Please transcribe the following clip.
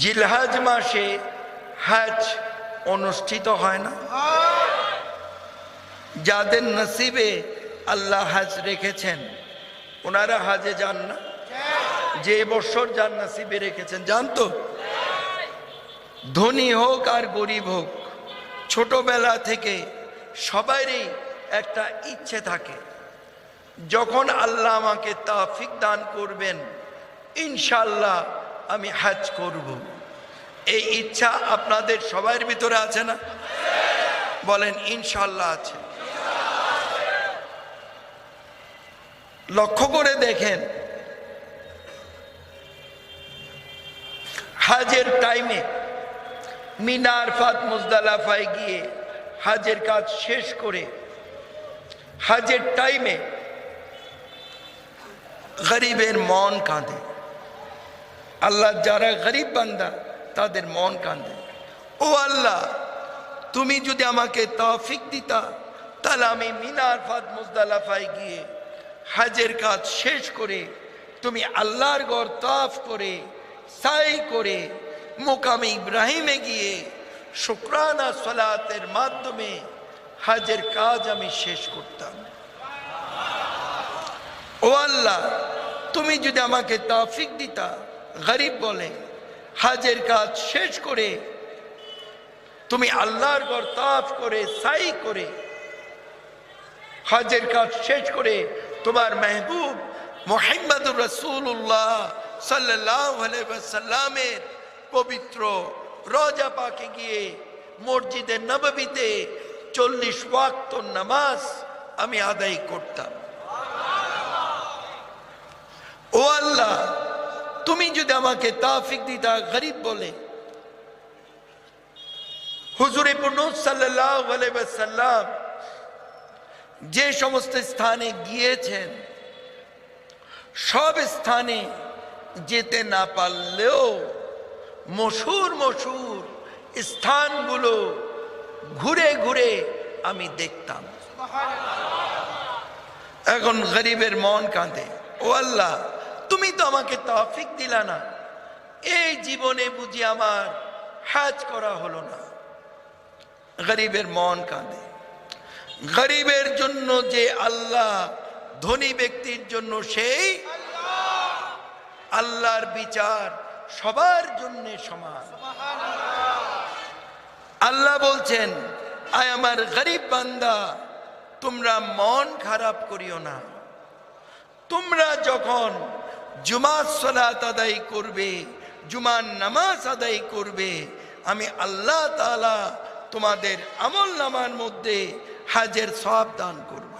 জিলহাজ মাসে হাজ অনুষ্ঠিত হয় না। যাদের নসিবে আল্লাহ হাজ রেখেছেন, ওনারা হাজে যান না। যে বছর যার নসিবে রেখেছেন জানতো ধনী হোক আর গরিব হোক, ছোটবেলা থেকে সবারই একটা ইচ্ছে থাকে। যখন আল্লাহ আমাকে তাফিক দান করবেন ইনশাল্লাহ আমি হাজ করব। এই ইচ্ছা আপনাদের সবার ভিতরে আছে না? বলেন, ইনশাল্লাহ আছে। লক্ষ্য করে দেখেন, হাজের টাইমে মিনার, ফাত মুজদালাফায় গিয়ে হাজের কাজ শেষ করে, হাজের টাইমে গরিবের মন কাঁদে। আল্লাহ যারা গরিব বান্দা, তাদের মন কাঁদে ও আল্লাহ, তুমি যদি আমাকে তৌফিক দিতা, তাহলে আমি মিনার ফাত মুজদালাফায় গিয়ে হাজের কাজ শেষ করে, তুমি আল্লাহর গড় তাফ করে, সাই করে, মোকামে ইব্রাহিমে গিয়ে শুক্রানা সলাতের মাধ্যমে হাজের কাজ আমি শেষ করতাম। ও আল্লাহ, তুমি যদি আমাকে তাফিক দিতা গরিব বলে, হাজের কাজ শেষ করে, তুমি আল্লাহর ঘর তাফ করে, সাই করে, হাজের কাজ শেষ করে তোমার মেহবুব মোহাম্মদুর রসুল্লাহ সাল্লামের পবিত্র রজা পাকে গিয়ে মসজিদে নববীতে চল্লিশ ওয়াক্ত নামাজ আমি আদায় করতাম। ও আল্লাহ তুমি যদি আমাকে তাফিক দিতা গরিব বলে। হুজুরে সাল্লাহ সাল্লাম যে সমস্ত স্থানে গিয়েছেন সব স্থানে যেতে না পারলেও মশুর মশুর স্থানগুলো ঘুরে ঘুরে আমি দেখতাম। এখন গরিবের মন কাঁদে। ও আল্লাহ তুমি তো আমাকে তফিক দিলা না। এই জীবনে বুঝি আমার হাজ করা হলো না। গরিবের মন কাঁদে। গরিবের জন্য যে আল্লাহ ধনী ব্যক্তির জন্য সেই আল্লাহর বিচার সবার জন্য সমান। আল্লাহ বলছেন, আয় আমার গরিব বান্দা, তোমরা মন খারাপ করিও না। তোমরা যখন জুমার সলাত আদায় করবে, জুমার নামাজ আদায় করবে। আমি আল্লাহ তালা তোমাদের আমল নামার মধ্যে হাজের সব দান করব।